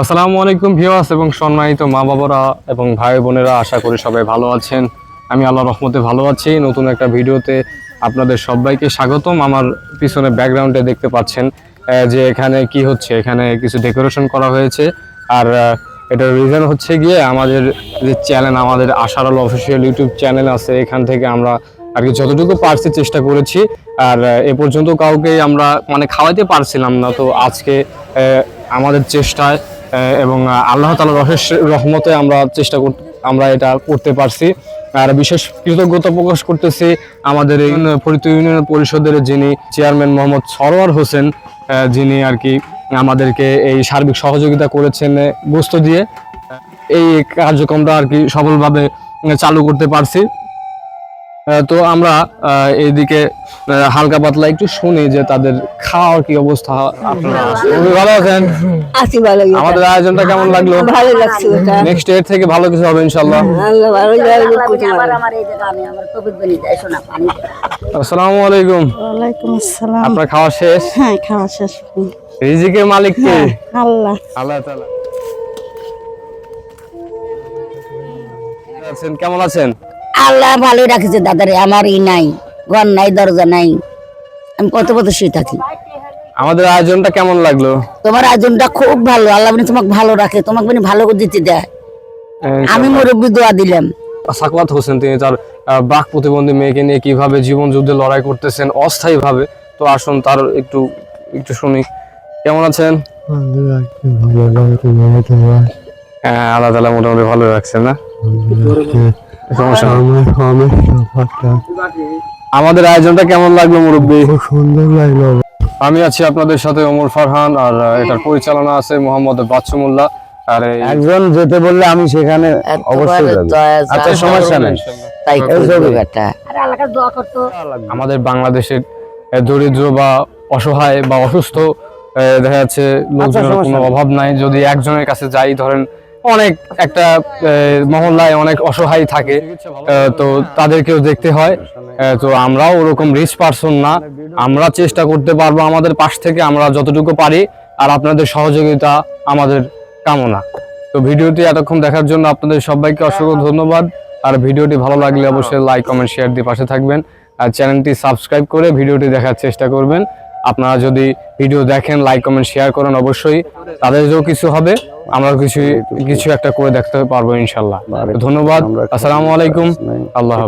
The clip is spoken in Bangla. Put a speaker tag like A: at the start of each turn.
A: আসসালামু আলাইকুম ভিউয়ার্স এবং সম্মানিত মা বাবারা এবং ভাই বোনেরা, আশা করি সবাই ভালো আছেন। আমি আল্লাহ রহমতে ভালো আছি। নতুন একটা ভিডিওতে আপনাদের সবাইকে স্বাগতম। আমার পিছনে ব্যাকগ্রাউন্ডে দেখতে পাচ্ছেন যে এখানে কি হচ্ছে, এখানে কিছু ডেকোরেশন করা হয়েছে। আর এটার রিজন হচ্ছে গিয়ে আমাদের যে চ্যানেল আমাদের আশার আলো অফিসিয়াল ইউটিউব চ্যানেল আছে, এখান থেকে আমরা আর কি যতটুকু পারছি চেষ্টা করেছি। আর এ পর্যন্ত কাউকে আমরা মানে খাওয়াইতে পারছিলাম না। তো আজকে আমাদের চেষ্টায় এবং আল্লাহ তালার রহস্য রহমতে আমরা চেষ্টা আমরা এটা করতে পারছি। আর বিশেষ কৃতজ্ঞতা প্রকাশ করতেছি আমাদের এই ফরিদ ইউনিয়ন পরিষদের যিনি চেয়ারম্যান মোহাম্মদ সরোয়ার হোসেন যিনি আর কি আমাদেরকে এই সার্বিক সহযোগিতা করেছেন গোস্ত দিয়ে। এই কার্যক্রমটা আর কি সফলভাবে চালু করতে পারছি। তো আমরা আহ, এইদিকে হালকা পাতলা একটু শুনি যে তাদের খাওয়ার কি অবস্থা। আপনারা ভালো আছেন।
B: আছি ভালো
A: আমাদের আয়োজনটা কেমন লাগল?
B: ভালো লাগছে
A: নেক্সট এর থেকে ভালো কিছু হবে ইনশাল্লাহ
B: আল্লাহ ভালো লাগবে।
C: আবার আমার এই জায়গা আমি আমার তবিদ বনি যাই শোনা পানি
A: আসসালামু আলাইকুম।
D: ওয়ালাইকুম আসসালাম।
A: আপনার খাওয়া শেষ?
D: হ্যাঁ খাওয়া শেষ।
A: রিজিকের মালিক কে?
D: আল্লাহ।
A: আল্লাহ তাআলা। আছেন কেমন আছেন?
C: আল্লাহ ভালো রাখেছে দাদারে আমার ই নাই ঘর নাই দরজা নাই আমি কত কত শুয়ে থাকি।
A: আমাদের আয়োজনটা কেমন লাগল?
C: তোমার আয়োজনটা খুব ভালো আল্লাহ মানে তোমাকে ভালো রাখে তোমাকে মানে ভালো করে দিতে দেয়। আমি মুরব্বী দোয়া দিলাম।
A: সাকওয়াত হোসেন তিনি তার আহ, বাক প্রতিবন্ধী মেয়েকে নিয়ে কীভাবে জীবন যুদ্ধে লড়াই করতেছেন অস্থায়ী ভাবে তো আসুন তার একটু একটু শুনি। কেমন আছেন? হ্যাঁ আল্লাহ তালা মোটামুটি ভালো রাখছেন না? সমস্যা আমাদের আয়োজনটা কেমন লাগল মুরব্বী?
E: খুব সুন্দর লাগল।
A: আমি আছি আপনাদের সাথে ওমর ফারহান আর এটার পরিচালনা আছে মোহাম্মদ বাচ্চুমুল্লাহ। আর
E: একজন যেতে বললে আমি সেখানে অবশ্যই আচ্ছা সমস্যা নেই।
C: তাই
E: এই ছবি।
C: আরে আল্লাহকে দোয়া করতো।
A: আমাদের বাংলাদেশের দরিদ্র বা অসহায় বা অসুস্থ আহ, দেখা যাচ্ছে লোকজনের কোনো অভাব নাই। যদি একজনের কাছে যাই ধরেন অনেক একটা মহল্লায় অনেক অসহায় থাকে তো তাদেরকেও দেখতে হয় তো আমরাও ওরকম রিচ পারসন না। আমরা চেষ্টা করতে পারব আমাদের পাশ থেকে, আমরা যতটুকু পারি, আর আপনাদের সহযোগিতা আমাদের কামনা। তো ভিডিওটি এতক্ষণ দেখার জন্য আপনাদের সবাইকে অসংখ্য ধন্যবাদ, আর ভিডিওটি ভালো লাগলে অবশ্যই লাইক কমেন্ট শেয়ার দিয়ে পাশে থাকবেন, আর চ্যানেলটি সাবস্ক্রাইব করে ভিডিওটি দেখার চেষ্টা করবেন। আপনারা যদি ভিডিও দেখেন লাইক কমেন্ট শেয়ার করেন অবশ্যই তাদেরও কিছু হবে। আমরা কিছু কিছু একটা করে দেখতে পারব ইনশাল্লাহ। ধন্যবাদ। আসসালামু আলাইকুম। আল্লাহ